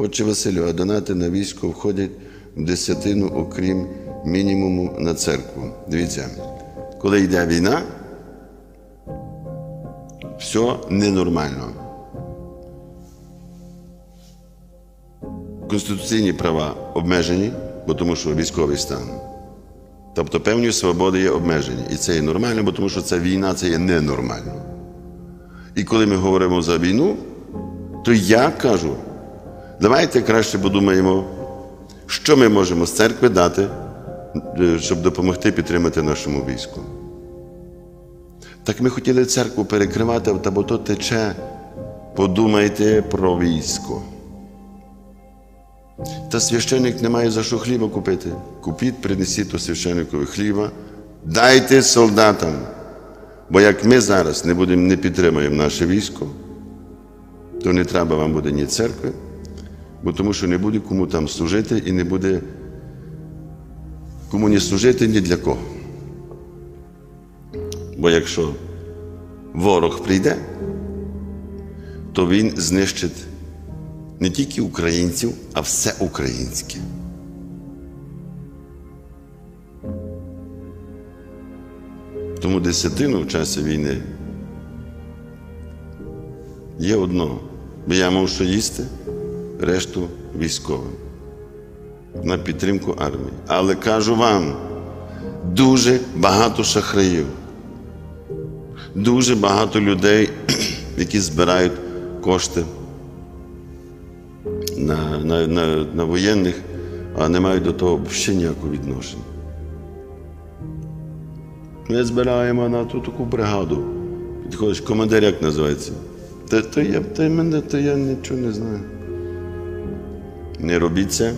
Отче Василю, а донати на військо входять в десятину, окрім мінімуму на церкву. Дивіться, коли йде війна, все ненормально. Конституційні права обмежені, бо тому що військовий стан. Тобто певні свободи є обмежені. І це є нормально, бо тому що це війна, це є ненормально. І коли ми говоримо за війну, то я кажу, давайте краще подумаємо, що ми можемо з церкви дати, е, щоб допомогти підтримати нашому війську. Так ми хотіли церкву перекривати, бо то тече. Подумайте про військо. Та священник не має за що хліба купити. Купіть, принесіть то священникові хліба, дайте солдатам. Бо як ми зараз не будемо, не підтримуємо наше військо, то не треба вам буде ні церкви, бо тому що не буде кому там служити і не буде кому ні служити, ні для кого. Бо якщо ворог прийде, то він знищить не тільки українців, а все українське. Тому десятину в часі війни є одно, бо я мав їсти, решту військовим на підтримку армії. Але кажу вам, дуже багато шахраїв, дуже багато людей, які збирають кошти на, на, на, на воєнних, а не мають до того взагалі ніякого відношення. Ми збираємо на ту таку бригаду. Підходиш, командир як називається? Та, то я, та мене, то я нічого не знаю. Не робіть це.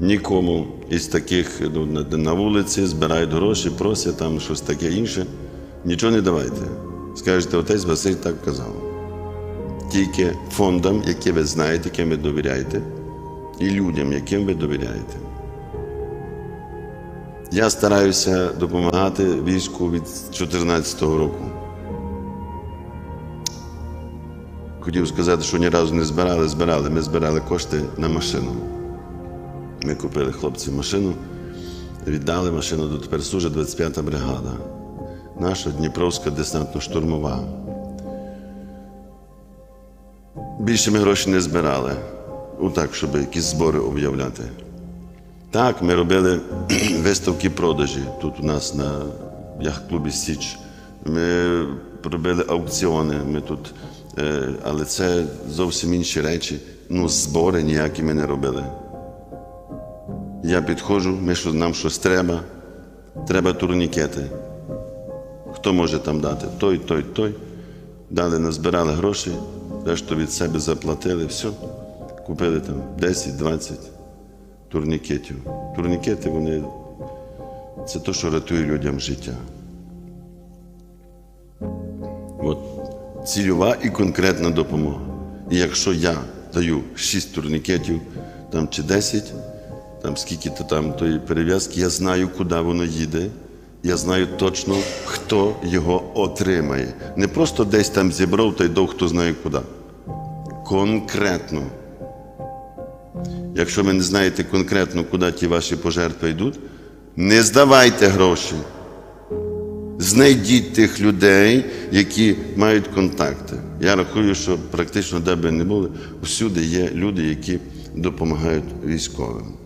Нікому із таких ну, на, вулиці збирають гроші, просять там щось таке інше. Нічого не давайте. Скажете, отець Василь так казав. Тільки фондам, які ви знаєте, яким ви довіряєте, і людям, яким ви довіряєте. Я стараюся допомагати війську від 2014 року. Хотів сказати, що ні разу не збирали, збирали. Ми збирали кошти на машину. Ми купили хлопців машину, віддали машину, дотепер служить 25-та бригада. Наша Дніпровська десантно-штурмова. Більше ми гроші не збирали, отак, щоб якісь збори об'являти. Так, ми робили виставки продажі тут у нас на яхт-клубі Січ. Ми робили аукціони, ми тут, але це зовсім інші речі. Ну, збори ніякі ми не робили. Я підходжу, ми що, нам щось треба, треба турнікети. Хто може там дати? Той, той, той. Дали, назбирали гроші, решту від себе заплатили, все. Купили там 10-20 турнікетів. Турнікети вони це те, що рятує людям життя. От цільова і конкретна допомога. І якщо я даю 6 турнікетів там, чи 10, там скільки-то там тої перев'язки, я знаю, куди воно їде. Я знаю точно, хто його отримає. Не просто десь там зібрав та й дав, хто знає куди. Конкретно. Якщо ви не знаєте конкретно, куди ті ваші пожертви йдуть, не здавайте гроші. Знайдіть тих людей, які мають контакти. Я рахую, що практично де би не були, всюди є люди, які допомагають військовим.